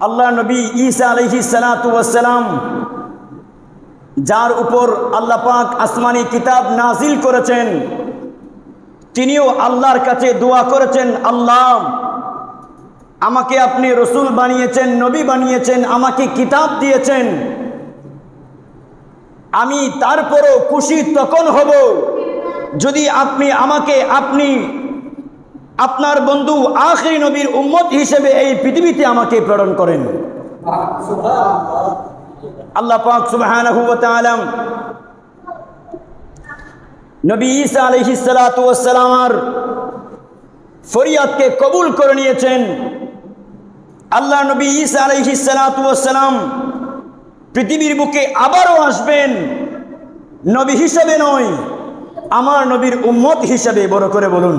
আল্লাহ নবী ঈসা আলহি সালাম যার উপর আল্লাহ পাক আসমানি কিতাব নাজিল করেছেন, তিনিও আল্লাহর কাছে দোয়া করেছেন, আল্লাহ আমাকে আপনি রসুল বানিয়েছেন, নবী বানিয়েছেন, আমাকে কিতাব দিয়েছেন। আমি তারপরও খুশি তখন হব যদি আপনি আমাকে, আপনি আপনার বন্ধু আখরি নবীর উম্মত হিসেবে এই পৃথিবীতে আমাকে প্রেরণ করেন। আল্লাহ পাক সুবহানাহু ওয়া তাআলা নবী ঈসা আলাইহিস সালাতু ওয়াস ফরিয়াদকে কবুল করে নিয়েছেন। আল্লাহ নবী ঈসা আলাইহিস সালাতু ওয়াস সালাম পৃথিবীর বুকে আবারও আসবেন। নবী হিসেবে নয় আমার নবীর উম্মত হিসাবে বড় করে বলুন।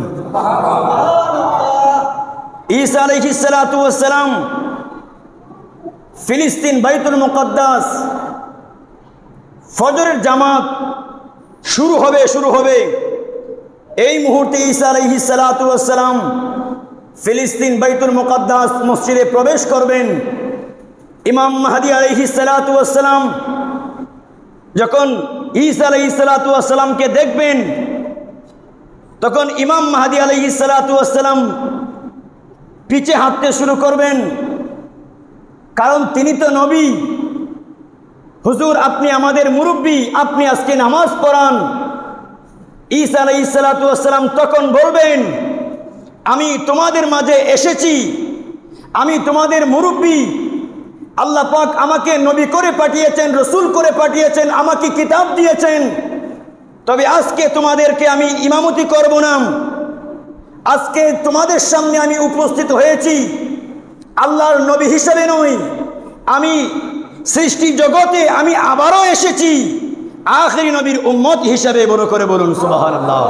ঈসা ওয়াস ফিলিস্তিন বাইতুল মুকদ্দাস ফজরের জামাত শুরু হবে শুরু হবে। এই মুহূর্তে ঈসা ওয়াস ফিলিস্তিন বাইতুল মুকদ্দাস মসজিদে প্রবেশ করবেন। ইমাম মাহাদি আলাইহিস সালাতু ওয়াস সালাম যখন ঈসা আলাইহিস সালাতু ওয়াস সালামকে দেখবেন, তখন ইমাম মাহাদি আলাইহিস সালাতু ওয়াস পিছে হাঁটতে শুরু করবেন। কারণ তিনি তো নবী। হুজুর, আপনি আমাদের মুরব্বী, আপনি আজকে নামাজ পড়ান। ঈসা আলাই সালাতাম তখন বলবেন, আমি তোমাদের মাঝে এসেছি। আমি তোমাদের মুরব্বী আল্লাহ পাক আমাকে নবী করে পাঠিয়েছেন, রসুল করে পাঠিয়েছেন, আমাকে কিতাব দিয়েছেন। তবে আজকে তোমাদেরকে আমি ইমামতি করব না। আজকে তোমাদের সামনে আমি উপস্থিত হয়েছি আল্লাহর নবী হিসেবে নই। আমি সৃষ্টি জগতে আমি আবারও এসেছি আখরি নবীর উম্মত হিসাবে বড় করে বলুন, সুবহানাল্লাহ।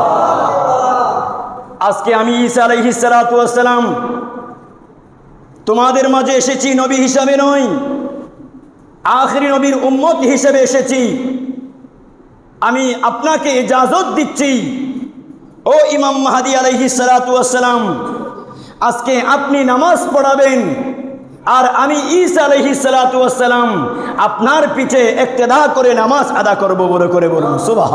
আজকে আমি ওয়াস সালাম তোমাদের মাঝে এসেছি নবী হিসাবে নই। আখরি নবীর উম্মত হিসেবে এসেছি। আমি আপনাকে ইজাজত দিচ্ছি। ও ইমাম মাহাদি আলাইহিস সালাতু ওয়াস আজকে আপনি নামাজ পড়াবেন। আর আমি ঈসা আলহি সালাতাম আপনার পিছে একতেদা করে নামাজ আদা করব বলে করে বলুন সুবাহ